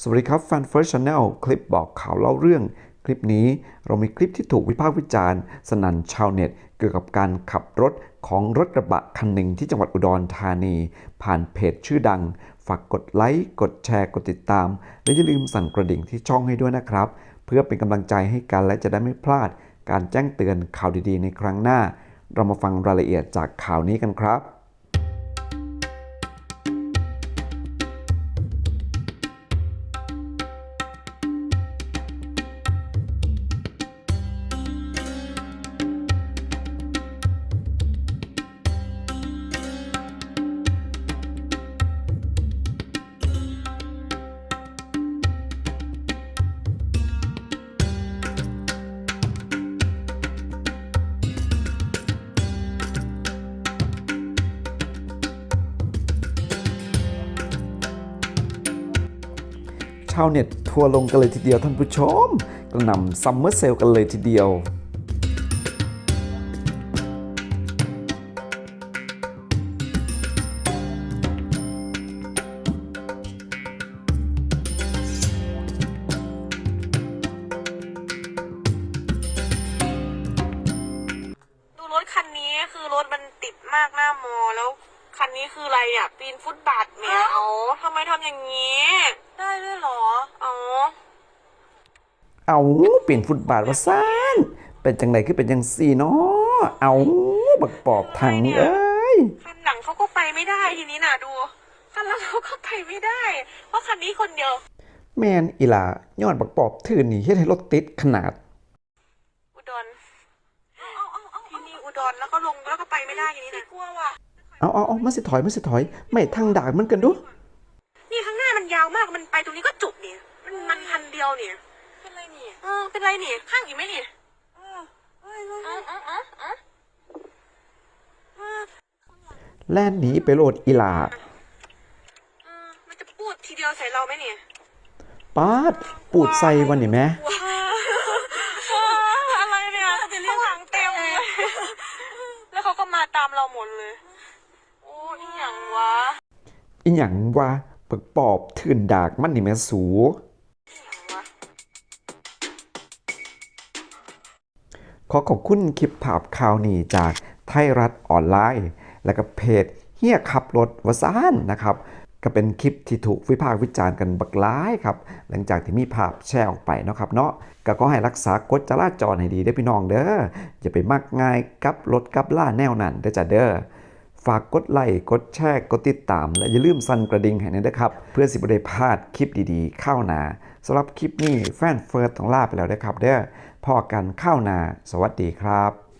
สวัสดีครับ Fan First Channel คลิปบอกข่าวเล่าเรื่อง คลิปนี้เรามีคลิปที่ถูกวิพากษ์วิจารณ์ สนั่นชาวเน็ต เกี่ยวกับการขับรถของรถกระบะคันหนึ่งที่จังหวัดอุดรธานี ผ่านเพจชื่อดัง ฝากกดไลค์ กดแชร์ กดติดตาม และอย่าลืมสั่นกระดิ่งที่ช่องให้ด้วยนะครับ เพื่อเป็นกำลังใจให้กันและจะได้ไม่พลาด การแจ้งเตือนข่าวดีๆ ในครั้งหน้า เรามาฟังรายละเอียดจากข่าวนี้กันครับ ชาวเน็ตทัวร์ลงกันเลยทีเดียวท่านผู้ชม กระหน่ำซัมเมอร์เซลกันเลยทีเดียวดูรถคันนี้คือรถมันติดมากหน้ามอแล้วคันนี้คืออะไรอะปีนฟุตบาทแมวทำไมทำอย่างนี้ได้ด้วยเหรอเอาเอาเปลี่ยนฟุตบาทว่าซ่านเป็นจังไหนคือเป็นจังสี่เนาะเอาบักปอบทางนี้เอ้ย คันหลังเขาก็ไปไม่ได้ทีนี้น่ะดูคันหลังเขาก็ไปไม่ได้ เพราะคันนี้คนเดียว แมนอีหลาย้อนบักปอบถือนี่เฮ็ดให้รถติดขนาด อุดรที่นี่อุดรแล้วก็ลงแล้วก็ไปไม่ได้ทีนี้นะกลัวว่ะเอาเอาเอามาสิถอยมาสิถอย ไม่ทางด่างมันกันดู นี่ข้างหน้ามัน ยาวมากมันไปตรงนี้ก็จุกเนี่ย มันมันพันเดียวเนี่ยเป็นไรนี่เออเป็นไรนี่ข้างอีกไหมนี่เออเออเออเออเออแล่นหนีไปโลดอีหลาเออมันจะพูดทีเดียวใส่เราไหมเนี่ยปาดปูดใส่วันนี่แหมอะไรเนี่ยข้างหลังเต็มเลยแล้วเขาก็มาตามเราหมดเลย โอ้ยอหย่างวะอีหยังว่า บักปอบถืนดากมันนี่แม่สูขอขอบคุณคลิปภาพข่าวนี้จากไทยรัฐออนไลน์ และก็เพจเฮียขับรถวสานนะครับ ก็เป็นคลิปที่ถูกวิพากษ์วิจารณ์กันบักหลายครับ หลังจากที่มีภาพแชร์ออกไปเนาะครับเนาะก็ขอให้รักษากฎจราจรให้ดีเด้อพี่น้องเด้ออย่าไปมักง่ายกับรถกับล่าแนวนั้นเด้อจ้ะเด้อ ฝากกดไลค์กดแชร์กดติดตาม และอย่าลืมสั่นกระดิ่งให้นะเด้อครับ เพื่อสิบได้พลาดคลิปดีๆ เข้าหนาสำหรับคลิปนี้แฟนเฟิร์สต้องลาไปแล้วนะครับเด้อพอกันเข้าหนา สวัสดีครับ